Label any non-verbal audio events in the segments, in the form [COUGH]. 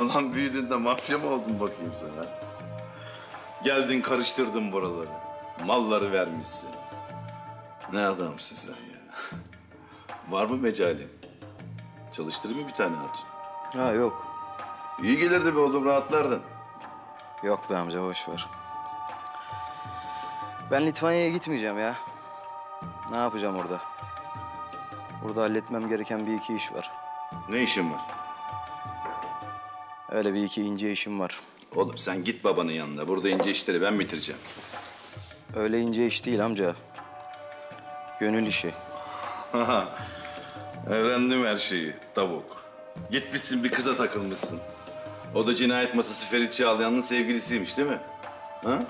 Ulan büyüdüğünde mafya mı oldun bakayım sen ha? Geldin karıştırdın buraları. Malları vermişsin. Ne adamsın sen ya? Var mı mecalin? Çalıştırayım mı bir tane hatun? Ha yok. İyi gelirdi be oğlum rahatlardın. Yok be amca boş ver. Ben Litvanya'ya gitmeyeceğim ya. Ne yapacağım orada? Burada halletmem gereken bir iki iş var. Ne işin var? Öyle bir iki ince işim var. Oğlum sen git babanın yanına. Burada ince işleri ben bitireceğim. Öyle ince iş değil amca. Gönül işi. [LAUGHS] Öğrendim her şeyi tavuk. Gitmişsin bir kıza takılmışsın. O da cinayet masası Ferit Çağlayan'ın sevgilisiymiş değil mi? Ha?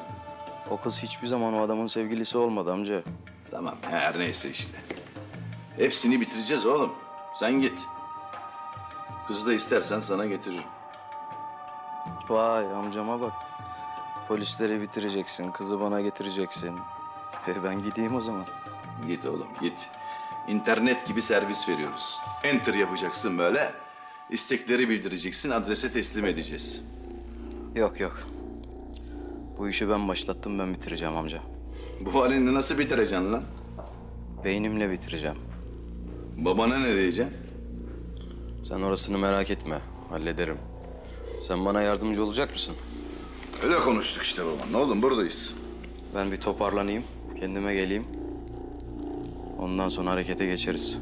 O kız hiçbir zaman o adamın sevgilisi olmadı amca. Tamam her neyse işte. Hepsini bitireceğiz oğlum. Sen git. Kızı da istersen sana getiririm. Vay amcama bak. Polisleri bitireceksin, kızı bana getireceksin. E ben gideyim o zaman. Git oğlum git. İnternet gibi servis veriyoruz. Enter yapacaksın böyle. İstekleri bildireceksin, adrese teslim edeceğiz. Yok yok. Bu işi ben başlattım, ben bitireceğim amca. Bu halinde nasıl bitireceksin lan? Beynimle bitireceğim. Babana ne diyeceksin? Sen orasını merak etme, hallederim. Sen bana yardımcı olacak mısın? Öyle konuştuk işte babanla oğlum buradayız. Ben bir toparlanayım, kendime geleyim. Ondan sonra harekete geçeriz.